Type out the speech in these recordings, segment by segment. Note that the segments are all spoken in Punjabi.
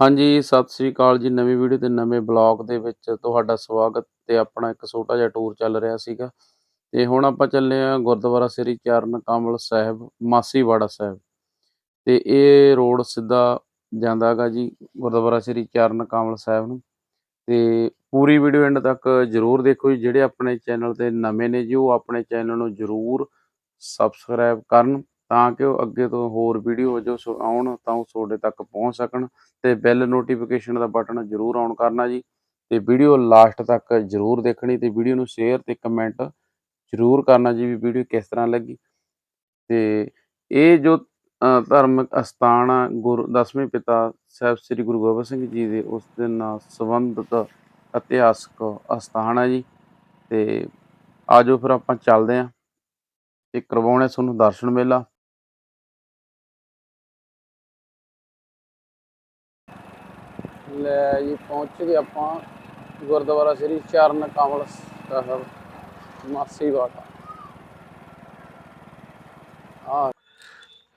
ਹਾਂਜੀ, ਸਤਿ ਸ੍ਰੀ ਅਕਾਲ ਜੀ। ਨਵੀਂ ਵੀਡੀਓ ਤੇ ਨਵੇਂ ਬਲੌਗ ਦੇ ਵਿੱਚ ਤੁਹਾਡਾ ਸਵਾਗਤ ਤੇ ਆਪਣਾ ਇੱਕ ਛੋਟਾ ਜਿਹਾ ਟੂਰ ਚੱਲ ਰਿਹਾ ਸੀਗਾ। ਤੇ ਹੁਣ ਆਪਾਂ ਚੱਲੇ ਆ ਗੁਰਦੁਆਰਾ ਸ੍ਰੀ ਚਰਨ ਕਮਲ ਸਾਹਿਬ ਮਾਸੀਵਾੜਾ ਸਾਹਿਬ। ਤੇ ਇਹ ਰੋਡ ਸਿੱਧਾ ਜਾਂਦਾ ਗਾ ਜੀ ਗੁਰਦੁਆਰਾ ਸ੍ਰੀ ਚਰਨ ਕਮਲ ਸਾਹਿਬ ਨੂੰ। ਤੇ ਪੂਰੀ ਵੀਡੀਓ ਐਂਡ ਤੱਕ ਜਰੂਰ ਦੇਖੋ ਜੀ ਜਿਹੜੇ ਆਪਣੇ ਚੈਨਲ ਤੇ ਨਵੇਂ ਨੇ ਜੀ ਉਹ ਆਪਣੇ ਚੈਨਲ ਨੂੰ ਜਰੂਰ ਸਬਸਕ੍ਰਾਈਬ ਕਰਨ। ਤਾਂ ਕਿ ਉਹ ਅੱਗੇ ਤੋਂ ਹੋਰ ਵੀਡੀਓ ਜੋ ਸੋ- ਆਉਣ ਤਾਂ ਉਹ ਤੁਹਾਡੇ ਤੱਕ ਪਹੁੰਚ ਸਕਣ ਤੇ ਬੈਲ ਨੋਟੀਫਿਕੇਸ਼ਨ ਦਾ ਬਟਨ ਜਰੂਰ ਆਨ ਕਰਨਾ ਜੀ ਤੇ ਵੀਡੀਓ ਲਾਸਟ ਤੱਕ ਜਰੂਰ ਦੇਖਣੀ ਤੇ ਵੀਡੀਓ ਨੂੰ ਸ਼ੇਅਰ ਤੇ ਕਮੈਂਟ ਜਰੂਰ ਕਰਨਾ ਜੀ ਵੀ ਵੀਡੀਓ ਕਿਸ ਤਰ੍ਹਾਂ ਲੱਗੀ। ਤੇ ਇਹ ਜੋ ਧਾਰਮਿਕ ਅਸਥਾਨ ਆ, ਗੁਰੂ, ਦਸਵੇਂ ਪਿਤਾ ਸਾਹਿਬ ਸ੍ਰੀ ਗੁਰੂ ਗੋਬਿੰਦ ਸਿੰਘ ਜੀ ਦੇ ਉਸ ਦੇ ਨਾਲ ਸੰਬੰਧਿਤ ਇਤਿਹਾਸਕ ਅਸਥਾਨ ਹੈ ਜੀ ਤੇ ਆਜੋ ਫਿਰ ਆਪਾਂ ਚੱਲਦੇ ਆਂ ਤੇ ਕਰਵਾਉਣੇ ਤੁਹਾਨੂੰ ਦਰਸ਼ਨ ਮੇਲਾ। ਲੈ ਜੀ, ਪਹੁੰਚ ਗਏ ਆਪਾਂ ਗੁਰਦੁਆਰਾ ਸ੍ਰੀ ਚਰਨ ਕਮਲ ਸਾਹਿਬ, ਮਾਸੀ ਵਾਟਾ ਆ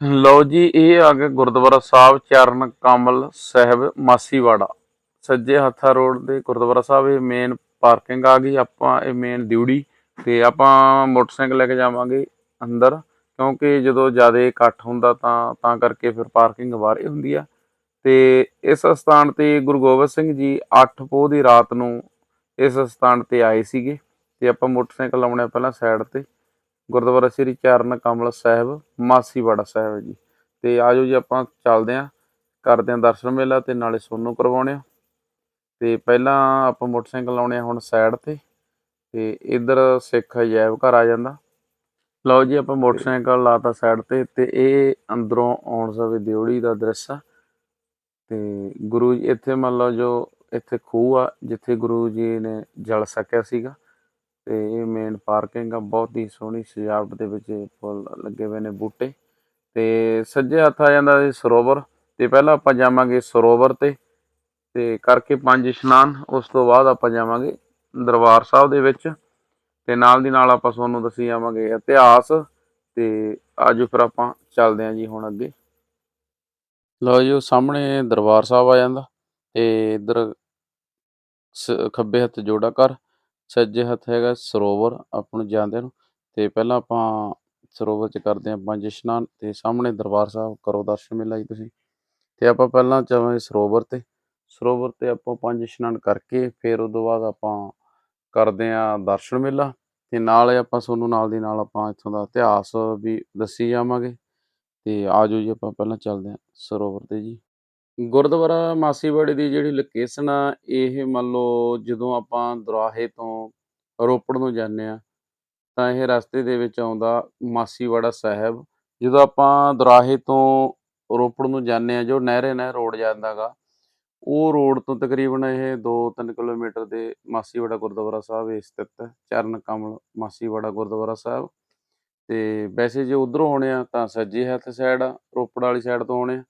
ਲਓ ਜੀ, ਇਹ ਆ ਗਿਆ ਗੁਰਦੁਆਰਾ ਸਾਹਿਬ ਚਰਨ ਕਮਲ ਸਾਹਿਬ ਮਾਸੀਵਾੜਾ ਸੱਜੇ ਹੱਥਾ ਰੋਡ ਦੇ ਗੁਰਦੁਆਰਾ ਸਾਹਿਬ, ਇਹ ਮੇਨ ਪਾਰਕਿੰਗ ਆ ਗਈ। ਆਪਾਂ ਇਹ ਮੇਨ ਡਿਊੜੀ ਤੇ ਆਪਾਂ ਮੋਟਰਸਾਈਕਲ ਲੈ ਕੇ ਜਾਵਾਂਗੇ ਅੰਦਰ, ਕਿਉਂਕਿ ਜਦੋਂ ਜ਼ਿਆਦਾ ਇਕੱਠ ਹੁੰਦਾ ਤਾਂ ਤਾਂ ਕਰਕੇ ਫਿਰ ਪਾਰਕਿੰਗ ਬਾਹਰੇ ਹੁੰਦੀ ਆ। ਤੇ ਇਸ ਸਥਾਨ ਤੇ ਗੁਰੂ ਗੋਬਿੰਦ ਸਿੰਘ ਜੀ 8 ਪੋਹ ਦੀ ਰਾਤ ਨੂੰ ਇਸ ਸਥਾਨ ਤੇ ਆਏ ਸੀਗੇ ਤੇ ਆਪਾਂ ਮੋਟਰਸਾਈਕਲ ਲਾਉਣੇ ਪਹਿਲਾਂ ਸਾਈਡ ਤੇ, ਗੁਰਦੁਆਰਾ ਸ੍ਰੀ ਚਰਨ ਕਮਲ ਸਾਹਿਬ, ਮਾਸੀਵਾੜਾ ਸਾਹਿਬ ਜੀ। ਤੇ ਆਜੋ ਜੀ ਆਪਾਂ ਚੱਲਦੇ ਆਂ ਕਰਦੇ ਆਂ ਦਰਸ਼ਨ ਮੇਲਾ ਤੇ ਨਾਲੇ ਸੋਨੂੰ ਕਰਵਾਉਣੇ ਆ ਤੇ ਪਹਿਲਾਂ ਆਪਾਂ ਮੋਟਰਸਾਈਕਲ ਲਾਉਣੇ ਆ ਹੁਣ ਸਾਈਡ ਤੇ ਤੇ ਇਧਰ ਸਿੱਖ ਅਜਾਇਬ ਘਰ ਆ ਜਾਂਦਾ। ਲਓ ਜੀ ਆਪਾਂ ਮੋਟਰਸਾਈਕਲ ਲਾਤਾ ਸਾਈਡ ਤੇ ਤੇ ਇਹ ਅੰਦਰੋਂ ਆਉਣ ਸਵੇ ਦਿਉੜੀ ਦਾ ਦ੍ਰਿਸ਼ ਆ। ਤੇ ਗੁਰੂ ਜੀ ਇੱਥੇ ਮੰਨ ਲਓ ਜੋ ਇੱਥੇ ਖੂਹ ਆ, ਜਿੱਥੇ ਗੁਰੂ ਜੀ ਨੇ ਜਲ ਸਕਿਆ ਸੀਗਾ ਤੇ ਇਹ ਮੇਨ ਪਾਰਕਿੰਗ ਆ, ਬਹੁਤ ਹੀ ਸੋਹਣੀ ਸਜਾਵਟ ਦੇ ਵਿੱਚ ਫੁੱਲ ਲੱਗੇ ਹੋਏ ਨੇ ਬੂਟੇ ਤੇ ਸੱਜੇ ਹੱਥ ਆ ਜਾਂਦਾ ਜੀ ਸਰੋਵਰ ਤੇ ਪਹਿਲਾਂ ਆਪਾਂ ਜਾਵਾਂਗੇ ਸਰੋਵਰ ਤੇ ਤੇ ਕਰਕੇ ਪੰਜ ਇਸ਼ਨਾਨ, ਉਸ ਤੋਂ ਬਾਅਦ ਆਪਾਂ ਜਾਵਾਂਗੇ ਦਰਬਾਰ ਸਾਹਿਬ ਦੇ ਵਿੱਚ ਤੇ ਨਾਲ ਦੀ ਨਾਲ ਆਪਾਂ ਤੁਹਾਨੂੰ ਦੱਸੀ ਜਾਵਾਂਗੇ ਇਤਿਹਾਸ ਤੇ ਆਜੋ ਫਿਰ ਆਪਾਂ ਚੱਲਦੇ ਆਂ ਜੀ ਹੁਣ ਅੱਗੇ। ਲਓ ਜੀ, ਉਹ ਸਾਹਮਣੇ ਦਰਬਾਰ ਸਾਹਿਬ ਆ ਜਾਂਦਾ ਤੇ ਇਧਰ ਖੱਬੇ ਹੱਥ ਜੋੜਾ ਕਰ ਸੱਜੇ ਹੱਥ ਹੈਗਾ ਸਰੋਵਰ, ਆਪਾਂ ਨੂੰ ਜਾਂਦੇ ਨੂੰ ਤੇ ਪਹਿਲਾਂ ਆਪਾਂ ਸਰੋਵਰ ਚ ਕਰਦੇ ਹਾਂ ਪੰਜ ਇਸ਼ਨਾਨ ਤੇ ਸਾਹਮਣੇ ਦਰਬਾਰ ਸਾਹਿਬ ਕਰੋ ਦਰਸ਼ਨ ਮੇਲਾ ਜੀ ਤੁਸੀਂ। ਤੇ ਆਪਾਂ ਪਹਿਲਾਂ ਚਾਹਾਂਗੇ ਸਰੋਵਰ ਤੇ ਸਰੋਵਰ ਤੇ ਆਪਾਂ ਪੰਜ ਇਸ਼ਨਾਨ ਕਰਕੇ ਫਿਰ ਉਦੋਂ ਬਾਅਦ ਆਪਾਂ ਕਰਦੇ ਆਂ ਦਰਸ਼ਨ ਮੇਲਾ ਤੇ ਨਾਲ ਹੀ ਆਪਾਂ ਤੁਹਾਨੂੰ ਨਾਲ ਦੀ ਨਾਲ ਆਪਾਂ ਇੱਥੋਂ ਦਾ ਇਤਿਹਾਸ ਵੀ ਦੱਸੀ ਜਾਵਾਂਗੇ। ਤੇ ਜਾਓ ਜੀ ਆਪਾਂ ਪਹਿਲਾਂ ਚੱਲਦੇ ਹਾਂ ਸਰੋਵਰ ਤੇ ਜੀ। ਗੁਰਦੁਆਰਾ ਮਾਸੀਵਾੜੇ ਦੀ ਜਿਹੜੀ ਲੋਕੇਸ਼ਨ ਆ, ਇਹ ਮੰਨ ਲਓ ਜਦੋਂ ਆਪਾਂ ਦੁਰਾਹੇ ਤੋਂ ਰੋਪੜ ਨੂੰ ਜਾਂਦੇ ਆ ਤਾਂ ਇਹ ਰਸਤੇ ਦੇ ਵਿੱਚ ਆਉਂਦਾ ਮਾਸੀਵਾੜਾ ਸਾਹਿਬ। ਜਦੋਂ ਆਪਾਂ ਦੁਰਾਹੇ ਤੋਂ ਰੋਪੜ ਨੂੰ ਜਾਂਦੇ ਆ ਜੋ ਨਹਿਰੇ ਨਹਿਰ ਰੋਡ ਜਾਂਦਾਗਾ ਉਹ ਰੋਡ ਤੋਂ ਤਕਰੀਬਨ ਇਹ 2-3 ਕਿਲੋਮੀਟਰ ਦੇ ਮਾਸੀਵਾੜਾ ਗੁਰਦੁਆਰਾ ਸਾਹਿਬ, ਇਹ ਸਥਿਤ ਹੈ। ਚਰਨ ਕਮਲ ਮਾਸੀਵਾੜਾ ਗੁਰਦੁਆਰਾ ਸਾਹਿਬ। ਤੇ ਵੈਸੇ ਜੇ ਉਧਰੋਂ ਆਉਣੇ ਆ ਤਾਂ ਸੱਜੇ ਹੱਥ ਸਾਈਡ ਆ, ਰੋਪੜ ਵਾਲੀ ਸਾਈਡ ਤੋਂ ਆਉਣੇ ਆ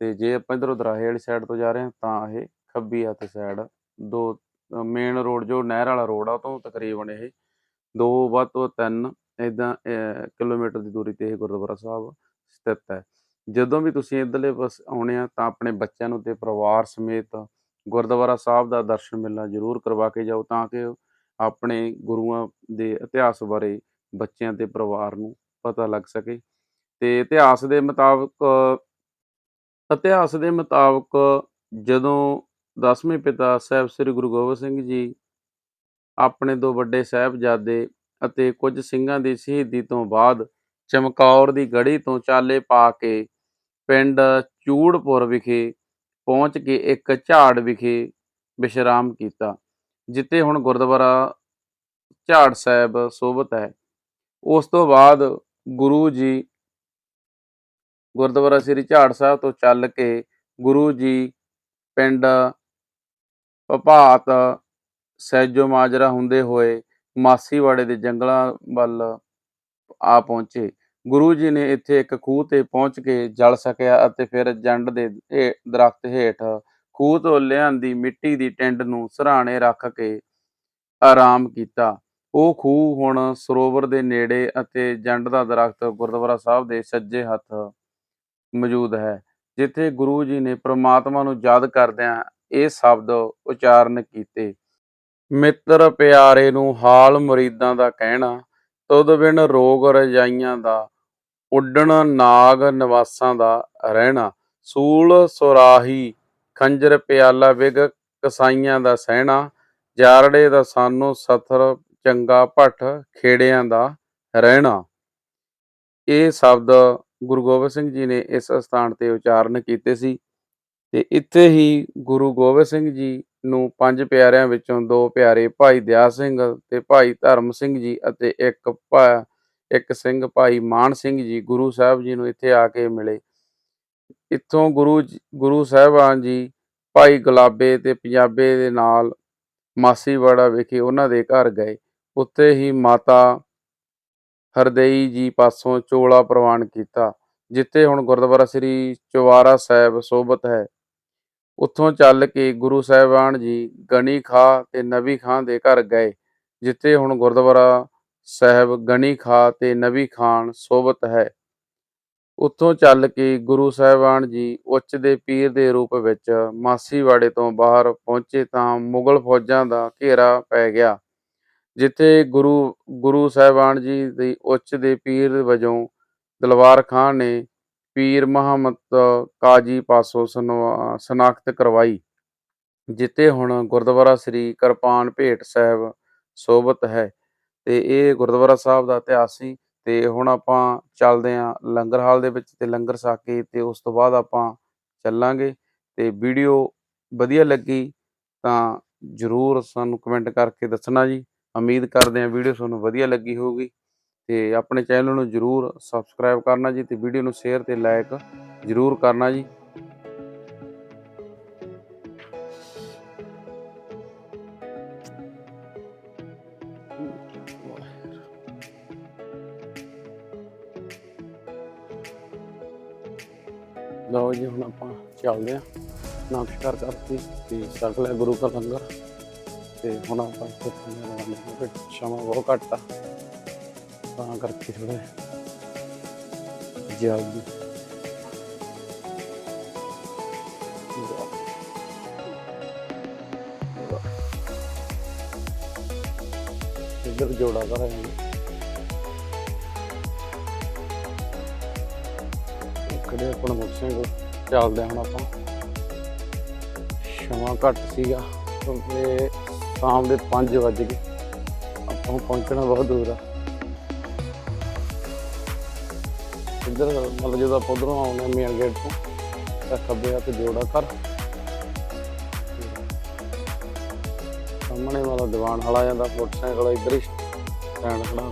ਤੇ ਜੇ ਆਪਾਂ ਇਧਰੋਂ ਦਰਾਹੇ ਵਾਲੀ ਸਾਈਡ ਤੋਂ ਜਾ ਰਹੇ ਹਾਂ ਤਾਂ ਇਹ ਖੱਬੀ ਹੱਥ ਸਾਈਡ ਦੋ ਮੇਨ ਰੋਡ ਜੋ ਨਹਿਰ ਵਾਲਾ ਰੋਡ ਆ ਉਹ ਤੋਂ ਤਕਰੀਬਨ ਇਹ ਦੋ, ਵੱਧ ਤੋਂ ਤਿੰਨ ਇਦਾਂ ਕਿਲੋਮੀਟਰ ਦੀ ਦੂਰੀ ਤੇ ਇਹ ਗੁਰਦੁਆਰਾ ਸਾਹਿਬ ਸਥਿਤ ਹੈ। ਜਦੋਂ ਵੀ ਤੁਸੀਂ ਇਧਰਲੇ ਬਸ ਆਉਣੇ ਆ ਤਾਂ ਆਪਣੇ ਬੱਚਿਆਂ ਨੂੰ ਤੇ ਪਰਿਵਾਰ ਸਮੇਤ ਗੁਰਦੁਆਰਾ ਸਾਹਿਬ ਦਾ ਦਰਸ਼ਨ ਮਿਲਣਾ ਜ਼ਰੂਰ ਕਰਵਾ ਕੇ ਜਾਓ ਤਾਂ ਕਿ ਆਪਣੇ ਗੁਰੂਆਂ ਦੇ ਇਤਿਹਾਸ ਬਾਰੇ ਬੱਚਿਆਂ ਤੇ ਪਰਿਵਾਰ ਨੂੰ ਪਤਾ ਲੱਗ ਸਕੇ। ਤੇ ਇਤਿਹਾਸ ਦੇ ਮੁਤਾਬਕ, ਇਤਿਹਾਸ ਦੇ ਮੁਤਾਬਕ ਜਦੋਂ ਦਸਵੇਂ ਪਿਤਾ ਸਾਹਿਬ ਸ੍ਰੀ ਗੁਰੂ ਗੋਬਿੰਦ ਸਿੰਘ ਜੀ ਆਪਣੇ ਦੋ ਵੱਡੇ ਸਾਹਿਬਜ਼ਾਦੇ ਅਤੇ ਕੁਝ ਸਿੰਘਾਂ ਦੀ ਸ਼ਹੀਦੀ ਤੋਂ ਬਾਅਦ ਚਮਕੌਰ ਦੀ ਗੜੀ ਤੋਂ ਚਾਲੇ ਪਾ ਕੇ ਪਿੰਡ ਚੂੜਪੁਰ ਵਿਖੇ ਪਹੁੰਚ ਕੇ ਇੱਕ ਝਾੜ ਵਿਖੇ ਵਿਸ਼ਰਾਮ ਕੀਤਾ, ਜਿੱਥੇ ਹੁਣ ਗੁਰਦੁਆਰਾ ਝਾੜ ਸਾਹਿਬ ਸੋਭਤ ਹੈ। ਉਸ ਤੋਂ ਬਾਅਦ ਗੁਰੂ ਜੀ ਗੁਰਦੁਆਰਾ ਸ੍ਰੀ ਝਾੜ ਸਾਹਿਬ ਤੋਂ ਚੱਲ ਕੇ ਗੁਰੂ ਜੀ ਪਿੰਡ ਭਪਾਤ ਸੈਜੋ ਮਾਜਰਾ ਹੁੰਦੇ ਹੋਏ ਮਾਸੀਵਾੜੇ ਦੇ ਜੰਗਲਾਂ ਵੱਲ ਆ ਪਹੁੰਚੇ। ਗੁਰੂ ਜੀ ਨੇ ਇੱਥੇ ਇੱਕ ਖੂਹ ਤੇ ਪਹੁੰਚ ਕੇ ਜਲ ਸਕਿਆ ਅਤੇ ਫਿਰ ਜੰਡ ਦੇ ਦਰਖਤ ਹੇਠ ਖੂਹ ਤੋਂ ਲਿਆਂਦੀ ਮਿੱਟੀ ਦੀ ਟਿੰਡ ਨੂੰ ਸਰਾਣੇ ਰੱਖ ਕੇ ਆਰਾਮ ਕੀਤਾ। ਉਹ ਖੂਹ ਹੁਣ ਸਰੋਵਰ ਦੇ ਨੇੜੇ ਅਤੇ ਜੰਡ ਦਾ ਦਰਖਤ ਗੁਰਦੁਆਰਾ ਸਾਹਿਬ ਦੇ ਸੱਜੇ ਹੱਥ ਮੌਜੂਦ ਹੈ, ਜਿੱਥੇ ਗੁਰੂ ਜੀ ਨੇ ਪ੍ਰਮਾਤਮਾ ਨੂੰ ਯਾਦ ਕਰਦਿਆਂ ਇਹ ਸ਼ਬਦ ਉਚਾਰਨ ਕੀਤੇ। ਮਿੱਤਰ ਪਿਆਰੇ ਨੂੰ ਹਾਲ ਮੁਰੀਦਾਂ ਦਾ ਕਹਿਣਾ, ਤੁਧ ਬਿਨ ਰੋਗ ਰਜਾਈਆਂ ਦਾ, ਉੱਡਣ ਨਾਗ ਨਿਵਾਸਾਂ ਦਾ ਰਹਿਣਾ। ਸੂਲ ਸੁਰਾਹੀ ਖੰਜਰ ਪਿਆਲਾ ਵਿਗ ਕਸਾਈਆਂ ਦਾ ਸਹਿਣਾ, ਜਾਰੜੇ ਦਾ ਸਾਨੂੰ ਸਥਰ ਚੰਗਾ ਭੱਠ ਖੇੜਿਆਂ ਦਾ ਰਹਿਣਾ। ਇਹ ਸ਼ਬਦ ਗੁਰੂ ਗੋਬਿੰਦ ਸਿੰਘ ਜੀ ਨੇ ਇਸ ਸਥਾਨ ਤੇ ਉਚਾਰਨ ਕੀਤੇ ਸੀ ਤੇ ਇੱਥੇ ਹੀ ਗੁਰੂ ਗੋਬਿੰਦ ਸਿੰਘ ਜੀ ਨੂੰ ਪੰਜ ਪਿਆਰਿਆਂ ਵਿੱਚੋਂ ਦੋ ਪਿਆਰੇ ਭਾਈ ਦਿਆ ਸਿੰਘ ਤੇ ਭਾਈ ਧਰਮ ਸਿੰਘ ਜੀ ਅਤੇ ਇੱਕ ਭਾ- ਇੱਕ ਸਿੰਘ ਭਾਈ ਮਾਨ ਸਿੰਘ ਜੀ ਗੁਰੂ ਸਾਹਿਬ ਜੀ ਨੂੰ ਇੱਥੇ ਆ ਕੇ ਮਿਲੇ। ਇੱਥੋਂ ਗੁਰੂ ਗੁਰੂ ਸਾਹਿਬਾਨ ਜੀ ਭਾਈ ਗੁਲਾਬੇ ਤੇ ਪੰਜਾਬੇ ਦੇ ਨਾਲ ਮਾਸੀਵਾੜਾ ਵਿਖੇ ਉਹਨਾਂ ਦੇ ਘਰ ਗਏ। ਉੱਥੇ ਹੀ ਮਾਤਾ ਹਰਦੇਈ ਜੀ ਪਾਸੋਂ ਚੋਲਾ ਪ੍ਰਵਾਨ ਕੀਤਾ, ਜਿੱਥੇ ਹੁਣ ਗੁਰਦੁਆਰਾ ਸ੍ਰੀ ਚੁਵਾਰਾ ਸਾਹਿਬ ਸੋਭਤ ਹੈ। ਉੱਥੋਂ ਚੱਲ ਕੇ ਗੁਰੂ ਸਾਹਿਬਾਨ ਜੀ ਗਣੀ ਖਾਂ ਤੇ ਨਬੀ ਖਾਂ ਦੇ ਘਰ ਗਏ, ਜਿੱਥੇ ਹੁਣ ਗੁਰਦੁਆਰਾ ਸਾਹਿਬ ਗਣੀ ਖਾਂ ਤੇ ਨਬੀ ਖਾਨ ਸੋਭਤ ਹੈ। ਉੱਥੋਂ ਚੱਲ ਕੇ ਗੁਰੂ ਸਾਹਿਬਾਨ ਜੀ ਉੱਚ ਦੇ ਪੀਰ ਦੇ ਰੂਪ ਵਿੱਚ ਮਾਸੀਵਾੜੇ ਤੋਂ ਬਾਹਰ ਪਹੁੰਚੇ ਤਾਂ ਮੁਗਲ ਫੌਜਾਂ ਦਾ ਘੇਰਾ ਪੈ ਗਿਆ। ਜਿੱਥੇ ਗੁਰੂ ਗੁਰੂ ਸਾਹਿਬਾਨ ਜੀ ਦੀ ਉੱਚ ਦੇ ਪੀਰ ਵਜੋਂ ਦਲਵਾਰ ਖਾਨ ਨੇ ਪੀਰ ਮੁਹੰਮਦ ਕਾਜੀ ਪਾਸੋਂ ਸਨਵਾ- ਸਨਾਖਤ ਕਰਵਾਈ, ਜਿੱਥੇ ਹੁਣ ਗੁਰਦੁਆਰਾ ਸ੍ਰੀ ਕਿਰਪਾਨ ਭੇਟ ਸਾਹਿਬ ਸੋਭਤ ਹੈ ਤੇ ਇਹ ਗੁਰਦੁਆਰਾ ਸਾਹਿਬ ਦਾ ਇਤਿਹਾਸ ਸੀ ਤੇ ਹੁਣ ਆਪਾਂ ਚੱਲਦੇ ਆਂ ਲੰਗਰ ਹਾਲ ਦੇ ਵਿੱਚ ਤੇ ਲੰਗਰ ਛਕ ਕੇ ਤੇ ਉਸ ਤੋਂ ਬਾਅਦ ਆਪਾਂ ਚੱਲਾਂਗੇ ਤੇ ਵੀਡੀਓ ਵਧੀਆ ਲੱਗੀ ਤਾਂ ਜਰੂਰ ਸਾਨੂੰ ਕਮੈਂਟ ਕਰਕੇ ਦੱਸਣਾ ਜੀ। ਉਮੀਦ ਕਰਦੇ ਹਾਂ ਵੀਡੀਓ ਤੁਹਾਨੂੰ ਵਧੀਆ ਲੱਗੀ ਹੋਊਗੀ ਤੇ ਆਪਣੇ ਚੈਨਲ ਨੂੰ ਜਰੂਰ ਸਬਸਕ੍ਰਾਈਬ ਕਰਨਾ ਜੀ ਤੇ ਵੀਡੀਓ ਨੂੰ ਸ਼ੇਅਰ ਤੇ ਲਾਈਕ ਜਰੂਰ ਕਰਨਾ ਜੀ। ਲਓ ਜੀ ਹੁਣ ਆਪਾਂ ਚੱਲਦੇ ਆਂ ਨਮਸਕਾਰ ਕਰਕੇ ਤੇ ਛਕ ਗੁਰੂ ਦਾ ਲੰਗਰ। ਤੇ ਹੁਣ ਆਪਾਂ ਇੱਥੇ ਖਾਣੇ ਵਾਲਾ ਲੰਗਰ ਸ਼ਮਾ ਬਹੁਤ ਘੱਟ ਆ। ਤਾਂ ਕਰਕੇ ਥੋੜਾ ਜਲਦੀ ਇੱਧਰ ਜੋੜਾ ਕਰ ਰਹੇ ਆਪਣਾ ਮੋਟਰਸਾਈਕਲ ਚੱਲਦੇ ਹਾਂ ਹੁਣ ਆਪਾਂ। ਸਮਾਂ ਘੱਟ ਸੀਗਾ, ਕਿਉਂਕਿ ਸ਼ਾਮ ਦੇ 5 ਵਜ ਗਏ। ਆਪਾਂ ਪਹੁੰਚਣਾ ਬਹੁਤ ਦੂਰ ਆ। ਇੱਧਰ ਮਤਲਬ ਜਦੋਂ ਆਪਾਂ ਉਧਰੋਂ ਆਉਂਦੇ ਮੇਨ ਗੇਟ ਤੋਂ, ਤਾਂ ਖੱਬੇ ਹੱਥ ਜੋੜਾ ਕਰ। ਸਾਹਮਣੇ ਵਾਲਾ ਦੀਵਾਨ ਵਾਲਾ ਜਾਂਦਾ ਮੋਟਰਸਾਈਕਲ ਇੱਧਰ ਹੀ ਸਟੈਂਡ ਖੜਾ